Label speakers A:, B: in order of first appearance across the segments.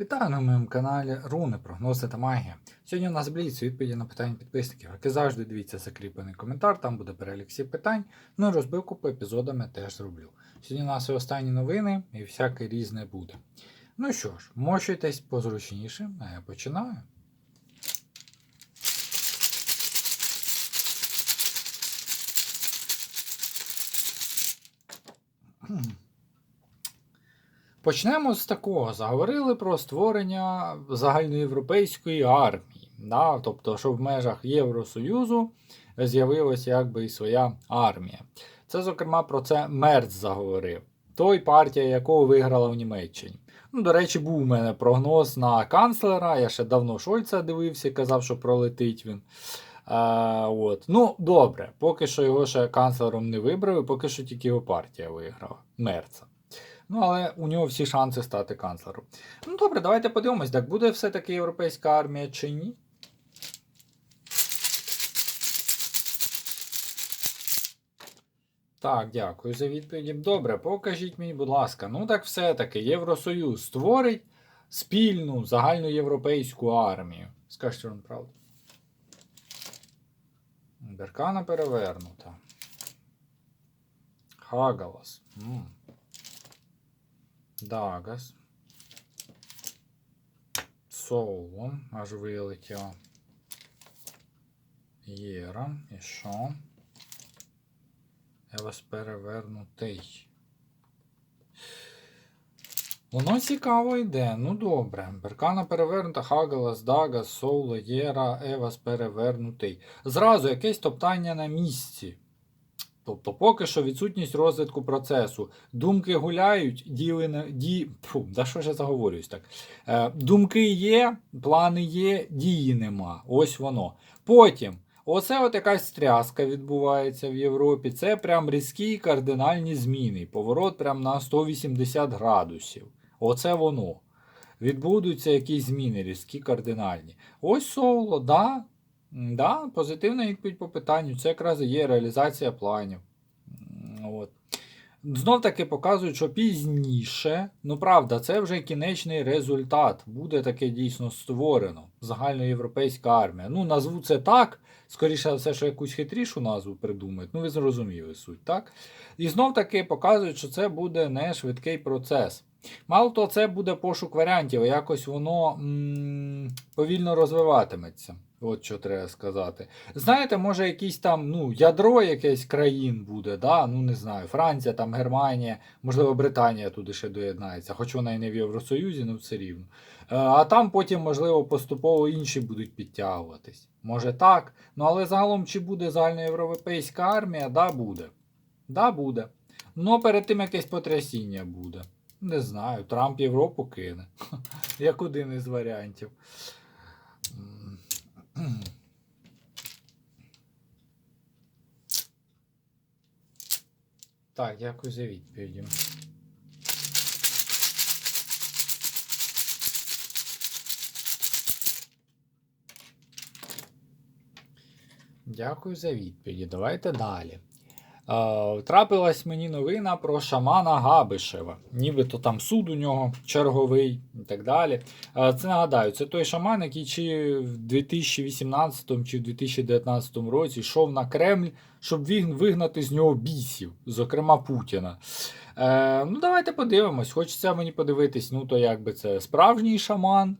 A: Вітаю на моєму каналі Руни, прогнози та магія. Сьогодні у нас бліц відповіді на питання підписників. Як і завжди, дивіться закріплений коментар, там буде перелік всіх питань. Ну і розбивку по епізодам я теж зроблю. Сьогодні у нас і останні новини і всяке різне буде. Ну що ж, мощуйтесь позручніше, а я починаю. Почнемо з такого. Заговорили про створення загальноєвропейської армії. Да? Тобто, що в межах Євросоюзу з'явилася якби і своя армія. Це, зокрема, про це Мерц заговорив. Той партія, якого виграла в Німеччині. Ну, до речі, був у мене прогноз на канцлера. Я ще давно Шольца дивився, казав, що пролетить він. А, от. Ну, добре, поки що його ще канцлером не вибрали, поки що тільки його партія виграла. Мерца. Ну, але у нього всі шанси стати канцлером. Ну, добре, давайте подивимось, так буде все-таки європейська армія чи ні. Так, дякую за відповіді. Добре, покажіть мені, будь ласка. Ну так все-таки Євросоюз створить спільну загальноєвропейську армію. Скажіть вам правду. Беркана перевернута. Хагалас. Дагас. Соло. Аж вилетіло. Єра. І що? Я вас перевернутий. Воно цікаво йде. Ну добре. Беркана перевернута, Хагалас, Дагас, Соуло, Єра, Евас перевернутий. Зразу якесь топтання на місці. Тобто, поки що відсутність розвитку процесу. Думки гуляють, діли не ді. Фу, да що ж я заговорююсь так. Е, думки є, плани є, дії нема. Ось воно. Потім. Оце от якась стряска відбувається в Європі. Це прям різкі кардинальні зміни. Поворот прям на 180 градусів. Оце воно. Відбудуться якісь зміни, різкі кардинальні. Ось соло, да. Да, позитивна відповідь по питанню. Це якраз є реалізація планів. От. Знов таки показують, що пізніше, ну правда, це вже кінечний результат. Буде таке дійсно створено. Загальноєвропейська армія. Ну, назву це так. Скоріше все, що якусь хитрішу назву придумають. Ну, ви зрозуміли суть, так? І знов таки показують, що це буде не швидкий процес. Мало того, це буде пошук варіантів, якось воно м- повільно розвиватиметься. От що треба сказати. Знаєте, може, якийсь там ну, ядро якесь країн буде, да? ну не знаю, Франція, там, Германія, можливо, Британія туди ще доєднається, хоч вона і не в Євросоюзі, ну все рівно. Е, А там потім, можливо, поступово інші будуть підтягуватись. Може так. Ну але загалом, чи буде загальноєвропейська армія, да, буде. Да, буде. Ну, перед тим якесь потрясіння буде. Не знаю, Трамп Європу кине. Як один із варіантів. Так, дякую за відповіді. Дякую за відповіді. Давайте далі. Трапилась мені новина про шамана Габишева. Нібито там суд у нього черговий і так далі. Це нагадаю, це той шаман, який чи в 2018 чи в 2019 році йшов на Кремль, щоб вигнати з нього бісів, зокрема Путіна. Е, ну, давайте подивимось. Хочеться мені подивитись, ну то якби це справжній шаман.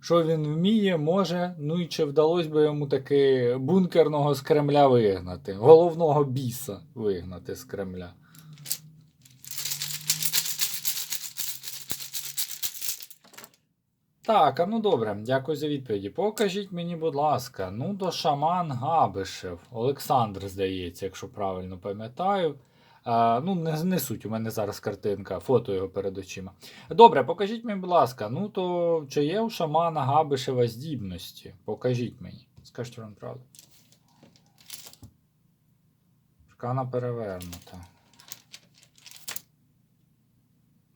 A: Що він вміє, може, ну і чи вдалося би йому таки бункерного з Кремля вигнати, головного біса вигнати з Кремля. Так, а ну добре, дякую за відповіді. Покажіть мені, будь ласка, ну до шаман Габишев. Олександр, здається, якщо правильно пам'ятаю. А, ну, не, не суть, у мене зараз картинка, фото його перед очима. Добре, покажіть мені, будь ласка, ну то чи є у шамана Габишева здібності? Покажіть мені. Скажіть вам правду. Шкана перевернута.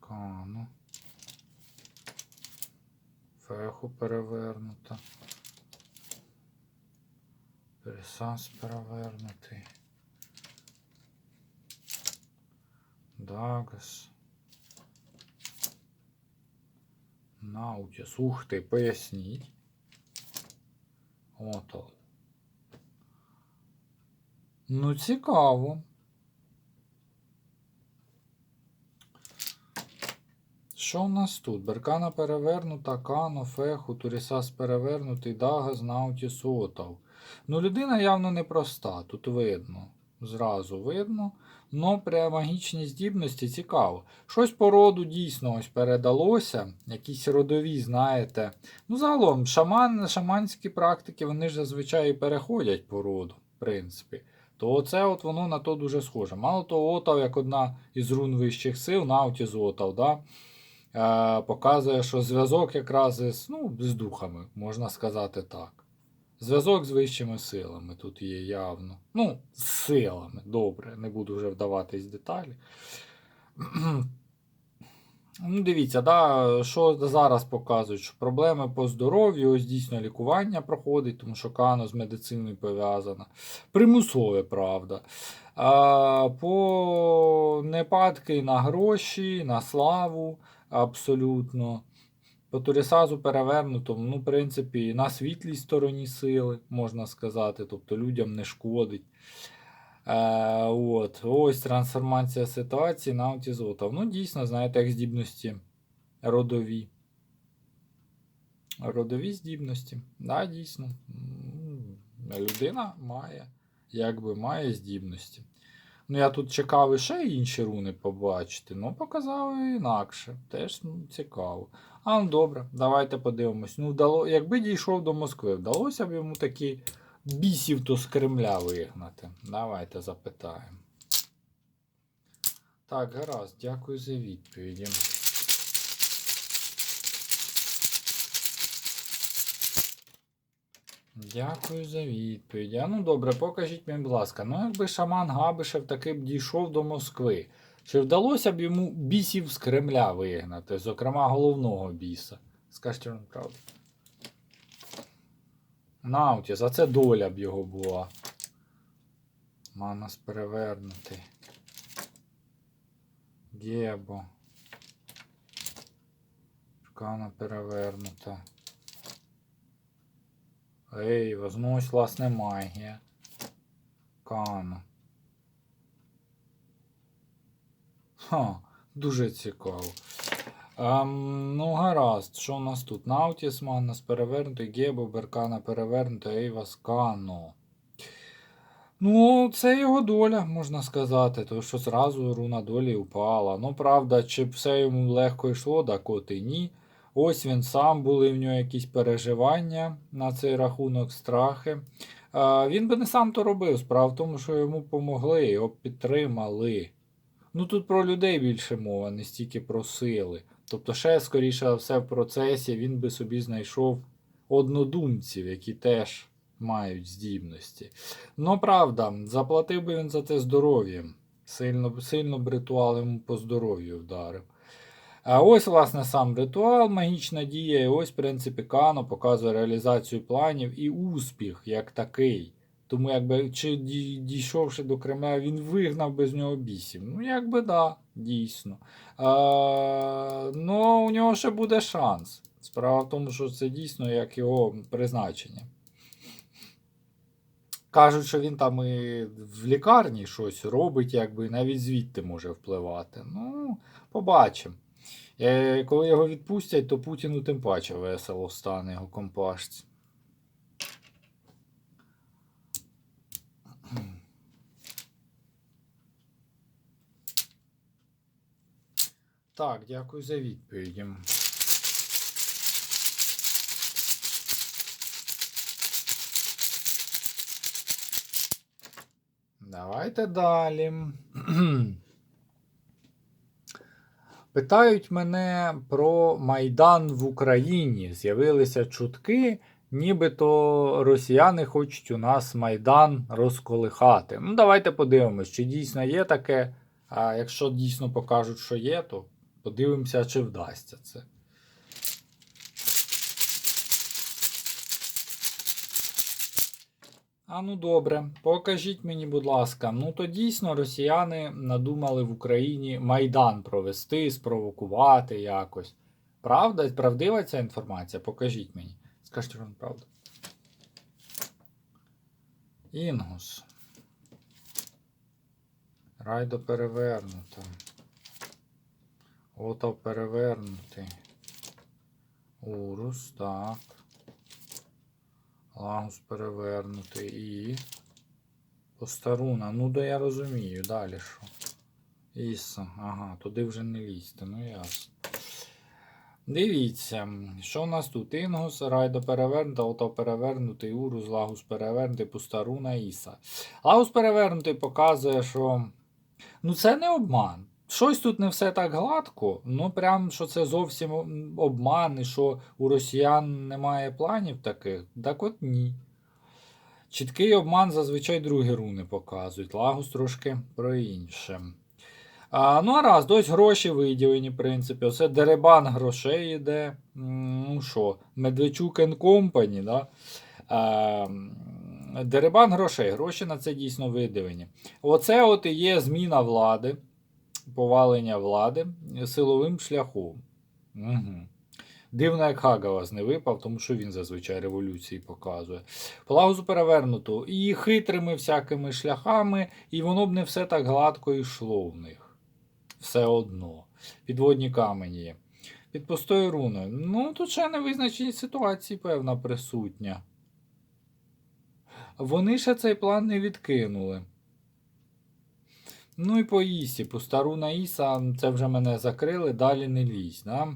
A: Кану. Феху перевернута. Пересанс перевернутий. Дагас. Наутіс. Ух ти, поясніть. Ото. Ну, цікаво. Що в нас тут? Беркана перевернута, Кано, Феху, Турісас перевернутий, Дагас, Наутіс, Отав. Ну, людина явно непроста, тут видно. Зразу видно. Но при магічній здібності цікаво. Щось по роду дійсно ось передалося. Якісь родові, знаєте. Ну, загалом, шаман, шаманські практики, вони ж зазвичай переходять по роду, в принципі. То оце от воно на то дуже схоже. Мало того, Отав, як одна із рун вищих сил, Наутіс Отав, да? е, показує, що зв'язок якраз із, ну, з духами, можна сказати так. Зв'язок з вищими силами тут є явно. Ну, з силами, добре, не буду вже вдаватись в деталі. Ну, дивіться, да, що зараз показують, що проблеми по здоров'ю, ось дійсно лікування проходить, тому що кано з медициною пов'язана. Примусове, правда. А, по непадки на гроші, на славу абсолютно. По Турісазу перевернутому, ну, в принципі, на світлій стороні сили, можна сказати, тобто людям не шкодить. Е, от, ось трансформація ситуації на аутізотов. Ну, дійсно, знаєте, як здібності родові. Родові здібності. Да, дійсно. Людина має, якби має здібності. Ну, я тут чекав іще інші руни побачити, ну показали інакше. Теж ну, цікаво. А, ну добре, давайте подивимось. Ну, вдало... Якби дійшов до Москви, вдалося б йому такі бісів то з Кремля вигнати. Давайте запитаємо. Так, гаразд, дякую за відповіді. Дякую за відповідь. А ну добре, покажіть мені, будь ласка. Ну, якби шаман Габишев таки б дійшов до Москви, чи вдалося б йому бісів з Кремля вигнати, зокрема головного біса? Скажіть вам правду. Наутіс, а це доля б його була. Манас перевернутий. Гебо. Шкана перевернута. Ей, возьмусь, власне, магія. Кана. Ха, дуже цікаво. Ем, ну, гаразд, що у нас тут? Наутіс, Маннас перевернутий, Гебо, Беркана перевернута, Ейвас, Кано. Ну, це його доля, можна сказати, тому що зразу руна долі упала. Ну, правда, чи все йому легко йшло, да коти ні. Ось він сам, були в нього якісь переживання на цей рахунок, страхи. А, він би не сам то робив. Справа в тому, що йому помогли, його підтримали. Ну тут про людей більше мова, не стільки про сили. Тобто, ще, скоріше все, в процесі він би собі знайшов однодумців, які теж мають здібності. Ну, правда, заплатив би він за це здоров'ям. Сильно, сильно б ритуал йому по здоров'ю вдарив. А ось, власне, сам ритуал, магічна дія, і ось, в принципі, Кано показує реалізацію планів і успіх як такий. Тому, якби, чи дійшовши до Кремля, він вигнав без нього бісів. Ну, якби да, дійсно. А, ну, у нього ще буде шанс. Справа в тому, що це дійсно як його призначення. Кажуть, що він там і в лікарні щось робить, якби навіть звідти може впливати. Ну, побачимо. Е, коли його відпустять, то Путіну тим паче весело стане його компашці. Так, дякую за відповіді. Давайте далі. Питають мене про Майдан в Україні. З'явилися чутки, нібито росіяни хочуть у нас Майдан розколихати. Ну, давайте подивимось, чи дійсно є таке. А якщо дійсно покажуть, що є, то подивимося, чи вдасться це. А ну добре, покажіть мені, будь ласка. Ну то дійсно росіяни надумали в Україні Майдан провести, спровокувати якось. Правда, правдива ця інформація? Покажіть мені. Скажіть вам правду. Інгус. Райдо перевернуто. Ото перевернутий. Урус, так. Лагус перевернутий і. Постаруна. Ну да я розумію. Далі що? Іса. Ага, туди вже не лізьте, ну ясно. Дивіться, що у нас тут? Інгус, райдо перевернута, ото перевернутий, урус, лагус перевернутий, пустаруна, іса. Лагус перевернутий показує, що. Ну це не обман. Щось тут не все так гладко, ну прям що це зовсім обман, і що у росіян немає планів таких. Так от ні. Чіткий обман зазвичай другі руни показують. Лагус трошки про інше. А, ну, а раз, ось гроші виділені, в принципі. Оце деребан грошей іде. М, Ну що, Медведчук Company, да? А, деребан грошей. Гроші на це дійсно виділені. Оце от і є зміна влади, повалення влади силовим шляхом. Угу. Дивно, як Хагалас не випав, тому що він зазвичай революції показує. Палагузу перевернуто і хитрими всякими шляхами, і воно б не все так гладко йшло в них. Все одно. Підводні камені. Під пустою руною. Ну, тут ще невизначені ситуації, певна, присутня. Вони ще цей план не відкинули. Ну і по Ісі, пуста руна Іса, це вже мене закрили, далі не лізь. Да?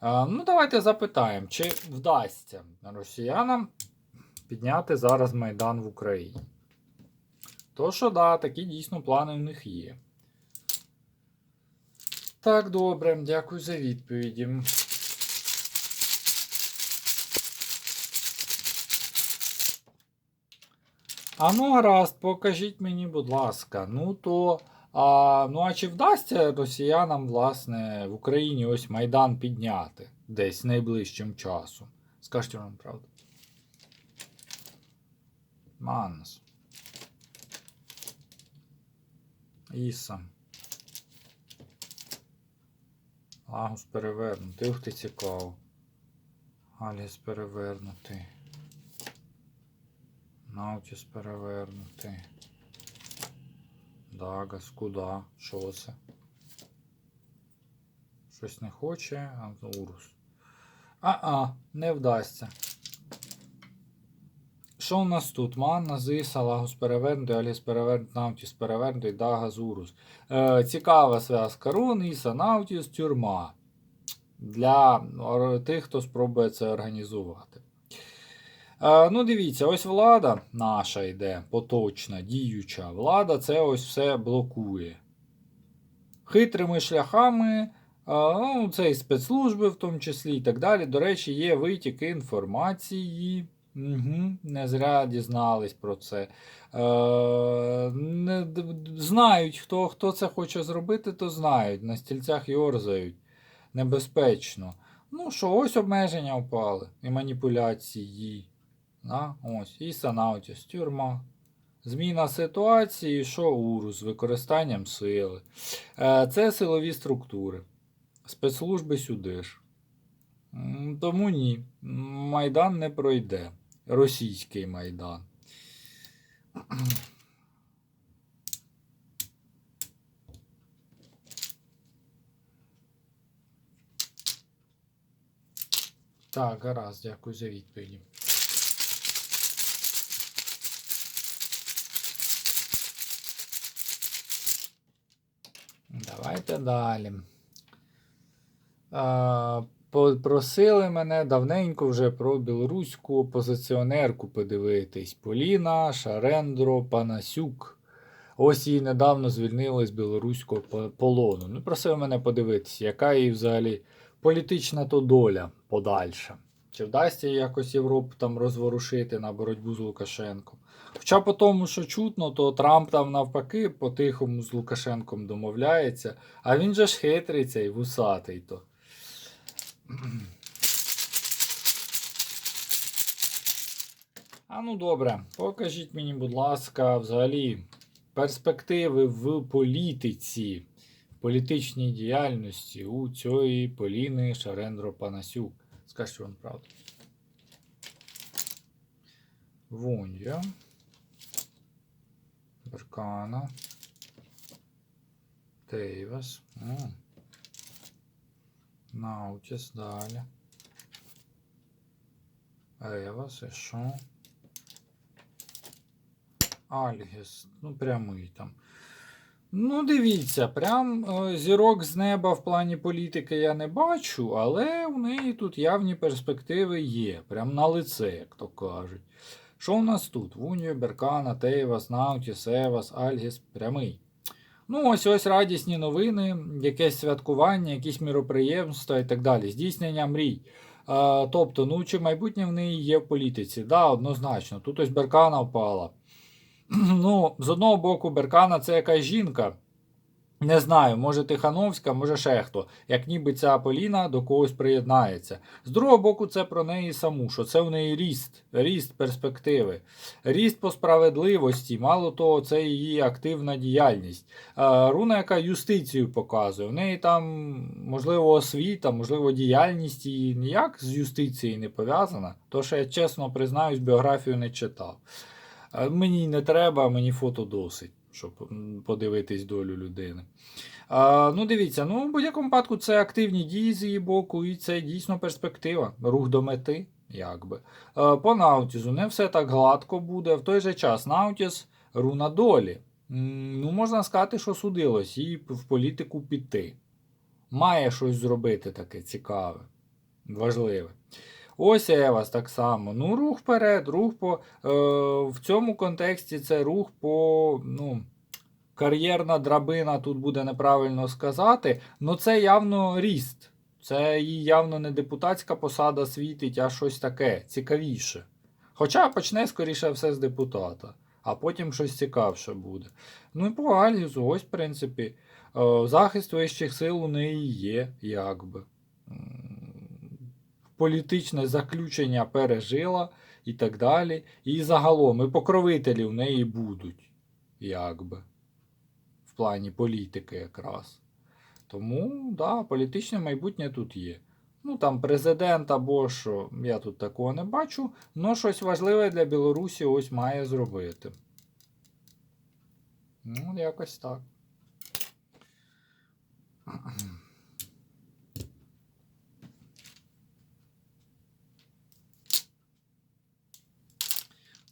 A: А, ну, давайте запитаємо, чи вдасться росіянам підняти зараз Майдан в Україні. То що, да, такі дійсно плани в них є. Так, добре, дякую за відповіді. А ну, гаразд, покажіть мені, будь ласка. Ну то. А, ну, а чи вдасться росіянам, власне, в Україні ось Майдан підняти десь найближчим часом? Скажіть вам правду. Манс. Іса. Лагус перевернутий. Ух ти цікаво. Аліс перевернутий. Наутіс перевернутий. Дагас, куди? Що це? Щось не хоче, а Урус. А-а, не вдасться. Що у нас тут? Манна, Зиса, Лагус перевернутий, Аліс перевернутий, Наутіс перевернутий, Дагас, Урус. Е, цікава зв'язка Рун, Іса, Наутіс, тюрма. Для тих, хто спробує це організувати. Е, ну, дивіться, ось влада наша йде, поточна, діюча. Влада це ось все блокує. Хитрими шляхами, е, ну, це і спецслужби в тому числі і так далі. До речі, є витік інформації. Угу, не зря дізнались про це. Е, не, знають, хто, хто це хоче зробити, то знають. На стільцях йорзають. Небезпечно. Ну що, ось обмеження впали. І маніпуляції. Да? Ось, і санаутіс, тюрма. Зміна ситуації, що урус з використанням сили. Е, Це силові структури. Спецслужби сюди ж. Тому ні. Майдан не пройде. Російський Майдан. Так, гаразд, дякую за відповіді. Давайте далі. А, по- мене давненько вже про білоруську опозиціонерку подивитись. Поліна Шарендро Панасюк. Ось її недавно звільнили з білоруського полону. Ну, просили мене подивитись, яка її взагалі політична то доля подальша. Чи вдасться якось Європу там розворушити на боротьбу з Лукашенком? Хоча по тому, що чутно, то Трамп там навпаки по-тихому з Лукашенком домовляється, а він же ж хитрий цей вусатий то. А ну добре, покажіть мені, будь ласка, взагалі перспективи в політиці політичній діяльності у цієї Поліни Шарендро Панасюк. Скажіть вам правду. Вунья. Беркана. Тейвас. Наутіс далі. Евас, і що? Альгіс. Ну, прямий там. Ну, дивіться, прям е, зірок з неба в плані політики я не бачу, але у неї тут явні перспективи є. Прям на лице, як то кажуть. Що у нас тут? Вуньо, Беркана, Тейвас, Наутіс, Евас, Альгіс, прямий. Ну, ось ось радісні новини, якесь святкування, якісь міроприємства і так далі. Здійснення мрій. А, тобто, ну чи майбутнє в неї є в політиці? Да, однозначно. Тут ось Беркана впала. Ну, з одного боку, Беркана це якась жінка. Не знаю, може Тихановська, може ще хто. Як ніби ця Поліна до когось приєднається. З другого боку, це про неї саму, що це в неї ріст, ріст перспективи, ріст по справедливості. Мало того, це її активна діяльність. Е, Руна, яка юстицію показує. В неї там, можливо, освіта, можливо, діяльність її ніяк з юстицією не пов'язана. То, що я чесно признаюсь, біографію не читав. Е, Мені не треба, мені фото досить, щоб подивитись долю людини. А, ну, дивіться, ну, в будь-якому випадку це активні дії з її боку, і це дійсно перспектива. Рух до мети, якби. А, по Наутізу не все так гладко буде. В той же час Наутіс руна долі. Ну, можна сказати, що судилось їй в політику піти. Має щось зробити таке цікаве, важливе. Ось Евас так само. Ну, рух вперед, рух по. Е, в цьому контексті це рух по. ну, Кар'єрна драбина тут буде неправильно сказати, але це явно ріст. Це їй явно не депутатська посада світить, а щось таке цікавіше. Хоча почне, скоріше все, з депутата, а потім щось цікавше буде. Ну і по Альгізу, ось, в принципі, е, захист вищих сил у неї є, якби. Політичне заключення пережила і так далі. І загалом, і покровителі в неї будуть, якби. В плані політики якраз. Тому, да, політичне майбутнє тут є. Ну там президент або що, я тут такого не бачу, але щось важливе для Білорусі ось має зробити. Ну, якось так.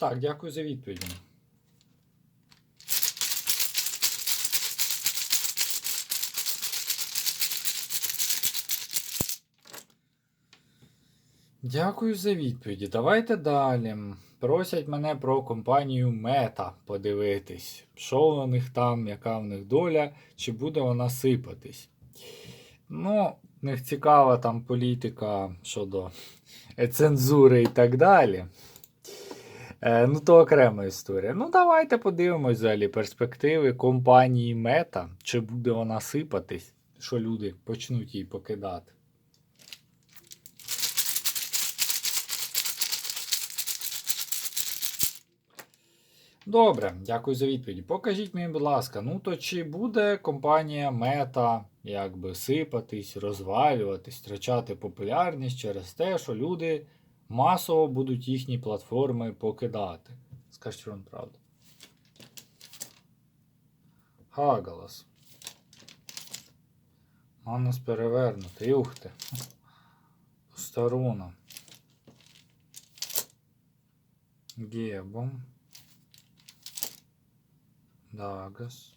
A: Так, дякую за відповідь. Дякую за відповіді. Давайте далі. Просять мене про компанію Мета подивитись, що у них там, яка в них доля, чи буде вона сипатись. Ну, них цікава там політика щодо е, цензури і так далі. Е, ну, то окрема історія. Ну, давайте подивимось взагалі перспективи компанії Мета, чи буде вона сипатись, що люди почнуть її покидати. Добре, дякую за відповідь. Покажіть мені, будь ласка, ну то чи буде компанія Мета якби сипатись, розвалюватись, втрачати популярність через те, що люди масово будуть їхні платформи покидати? Скажіть вам правду. Хагалас. Манус перевернутий. Ух ти. Старуна. Гебом. Дагас.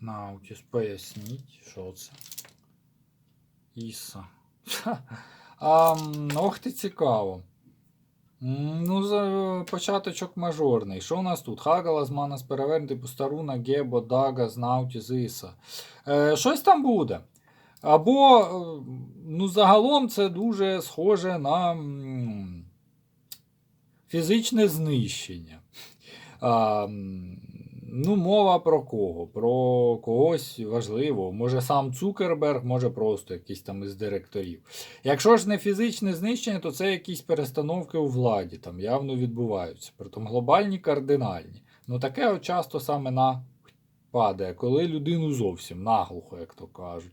A: Наутіс, поясніть, що це. Іса. А, ох ти цікаво. Ну, за початочок мажорний. Що у нас тут? Хагалас, Манас перевернутий, Пустаруна, Гебо, Дагас, Наутіс, Іса. Е, щось там буде. Або, е, ну, загалом це дуже схоже на фізичне знищення. А, ну, мова про кого? Про когось важливого. Може сам Цукерберг, може просто якийсь там із директорів. Якщо ж не фізичне знищення, то це якісь перестановки у владі, там явно відбуваються. Притом глобальні, кардинальні. Ну таке от часто саме на падає, коли людину зовсім наглухо, як то кажуть.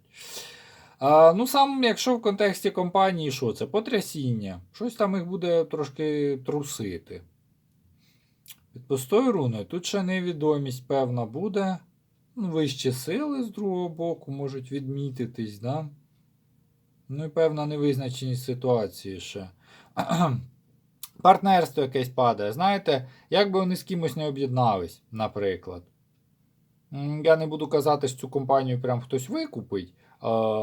A: А, ну, сам, якщо в контексті компанії, що це? Потрясіння. Щось там їх буде трошки трусити. Під пустою руною тут ще невідомість певна буде. Ну, вищі сили з другого боку можуть відмітитись, да? Ну і певна невизначеність ситуації ще. Партнерство якесь падає. Знаєте, як би вони з кимось не об'єднались, наприклад. Я не буду казати, що цю компанію прям хтось викупить,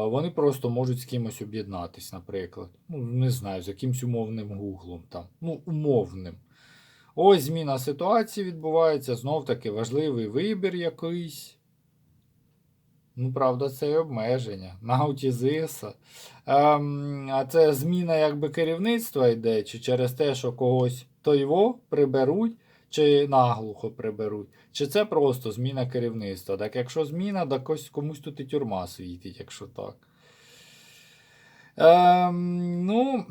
A: вони просто можуть з кимось об'єднатись, наприклад. Ну, не знаю, з якимсь умовним гуглом там. Ну, умовним. Ось зміна ситуації відбувається, знов таки важливий вибір якийсь. Ну, правда, це і обмеження. Наутізиса. Ем, а це зміна якби керівництва йде, чи через те, що когось то його приберуть, чи наглухо приберуть, чи це просто зміна керівництва. Так якщо зміна, так ось комусь тут і тюрма світить, якщо так. Ем, ну,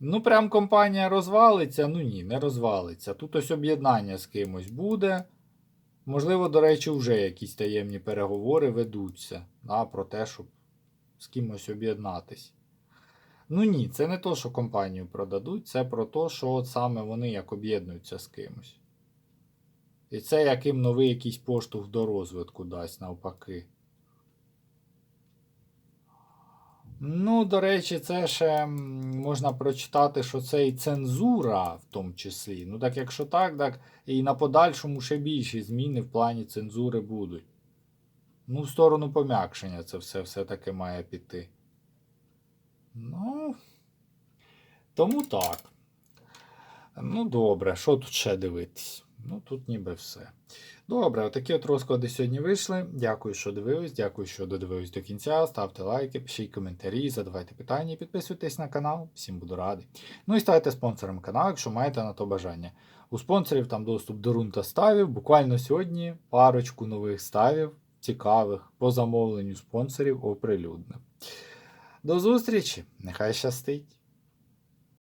A: ну, прям компанія розвалиться. Ну ні, не розвалиться. Тут ось об'єднання з кимось буде. Можливо, до речі, вже якісь таємні переговори ведуться да, про те, щоб з кимось об'єднатись. Ну ні, це не то, що компанію продадуть, це про те, що от саме вони як об'єднуються з кимось. І це яким новий якийсь поштовх до розвитку дасть навпаки. Ну, до речі, це ще можна прочитати, що це і цензура в тому числі. Ну, так якщо так, так і на подальшому ще більші зміни в плані цензури будуть. Ну, в сторону пом'якшення це все все-таки має піти. Ну, тому так. Ну, добре, що тут ще дивитись? Ну, тут ніби все. Добре, отакі от розклади сьогодні вийшли. Дякую, що дивились. Дякую, що додивились до кінця. Ставте лайки, пишіть коментарі, задавайте питання, підписуйтесь на канал. Всім буду радий. Ну і ставайте спонсором каналу, якщо маєте на то бажання. У спонсорів там доступ до рун та ставів. Буквально сьогодні парочку нових ставів, цікавих, по замовленню спонсорів оприлюднив. До зустрічі! Нехай щастить!